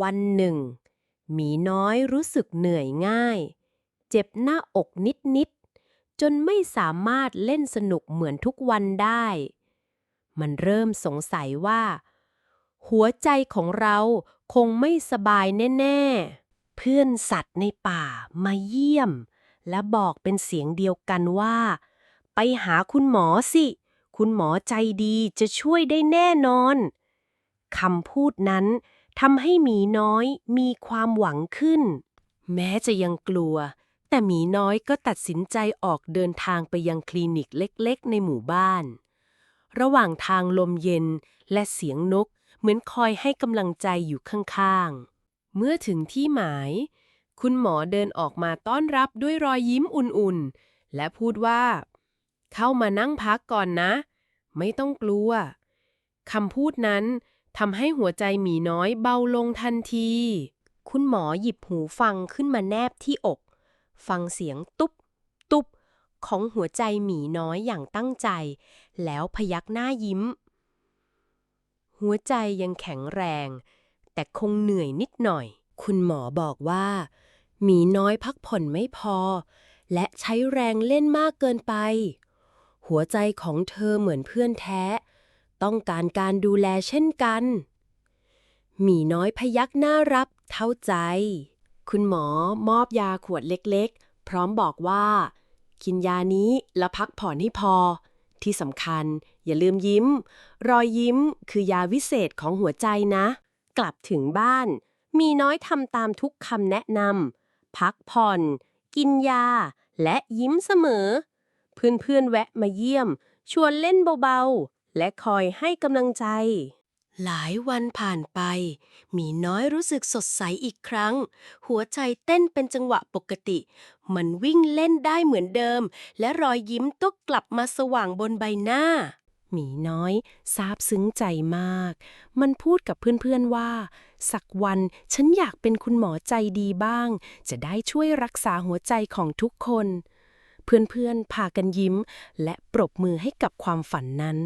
วันหนึ่ง หมีน้อยรู้สึกเหนื่อยง่าย เจ็บหน้าอกนิด ๆ จนไม่สามารถเล่นสนุกเหมือนทุกวันได้ มันเริ่มสงสัยว่า หัวใจของเราคงไม่สบายแน่ ๆ เพื่อนสัตว์ในป่ามาเยี่ยม และบอกเป็นเสียงเดียวกันว่า ไปหาคุณหมอสิ คุณหมอใจดีจะช่วยได้แน่นอนคำพูดนั้น ทำให้หมีน้อยมีความหวังขึ้น แม้จะยังกลัว แต่หมีน้อยก็ตัดสินใจออกเดินทางไปยังคลินิกเล็กๆ ในหมู่บ้าน ระหว่างทางลมเย็นและเสียงนกเหมือนคอยให้กำลังใจอยู่ข้างๆ เมื่อถึงที่หมาย คุณหมอเดินออกมาต้อนรับด้วยรอยยิ้มอุ่นๆ และพูดว่า เข้ามานั่งพักก่อนนะ ไม่ต้องกลัวคำพูดนั้น ทำให้หัวใจหมีน้อยเบาลงทันที คุณหมอหยิบหูฟังขึ้นมาแนบที่อก ฟังเสียงตุ๊บ ตุ๊บ ของหัวใจหมีน้อยอย่างตั้งใจ แล้วพยักหน้ายิ้ม หัวใจยังแข็งแรง แต่คงเหนื่อยนิดหน่อย คุณหมอบอกว่า หมีน้อยพักผ่อนไม่พอ และใช้แรงเล่นมากเกินไป หัวใจของเธอเหมือนเพื่อนแท้ ต้องการการดูแลเช่นกันหมีน้อยพยักหน้ารับเท่าใจ คุณหมอมอบยาขวดเล็กๆ พร้อมบอกว่า กินยานี้แล้วพักผ่อนให้พอ ที่สำคัญอย่าลืมยิ้ม รอยยิ้มคือยาวิเศษของหัวใจนะ กลับถึงบ้าน มีน้อยทำตามทุกคำแนะนำพักผ่อน กินยา และยิ้มเสมอ เพื่อนๆแวะมาเยี่ยม ชวนเล่นเบาๆ และคอยให้กำลังใจ หลายวันผ่านไป มีน้อยรู้สึกสดใสอีกครั้ง หัวใจเต้นเป็นจังหวะปกติ มันวิ่งเล่นได้เหมือนเดิม และรอยยิ้มก็กลับมาสว่างบนใบหน้า หมีน้อยซาบซึ้งใจมาก มันพูดกับเพื่อนๆว่า สักวันฉันอยากเป็นคุณหมอใจดีบ้าง จะได้ช่วยรักษาหัวใจของทุกคน เพื่อนๆพากันยิ้ม และปรบมือให้กับความฝันนั้น